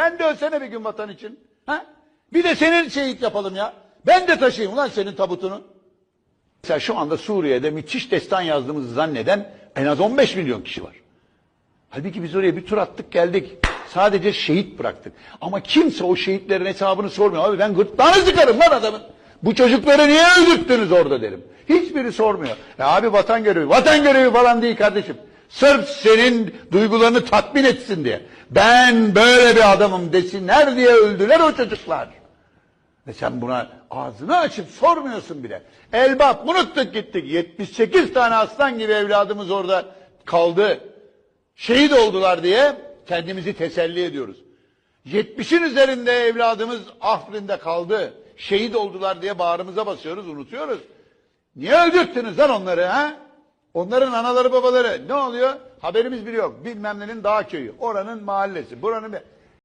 Sen de ölsene bir gün vatan için. Ha? Bir de senin şehit yapalım ya. Ben de taşıyayım ulan senin tabutunu. Mesela şu anda Suriye'de müthiş destan yazdığımızı zanneden en az 15 milyon kişi var. Halbuki biz oraya bir tur attık geldik. Sadece şehit bıraktık. Ama kimse o şehitlerin hesabını sormuyor. Abi ben gırtlağını sıkarım lan adamın. Bu çocukları niye öldürttünüz orada derim. Hiçbiri sormuyor. Ya abi vatan görevi, vatan görevi falan değil kardeşim. Sırf senin duygularını tatmin etsin diye. Ben böyle bir adamım desinler diye öldüler o çocuklar. Ve sen buna ağzını açıp sormuyorsun bile. Elbap unuttuk gittik. 78 tane aslan gibi evladımız orada kaldı. Şehit oldular diye kendimizi teselli ediyoruz. 70'in üzerinde evladımız Afrin'de kaldı. Şehit oldular diye bağrımıza basıyoruz, unutuyoruz. Niye öldürttünüz lan onları ha? Onların anaları babaları ne oluyor? Haberimiz bile yok. Bilmem nenin dağ köyü, oranın mahallesi, buranın... bir-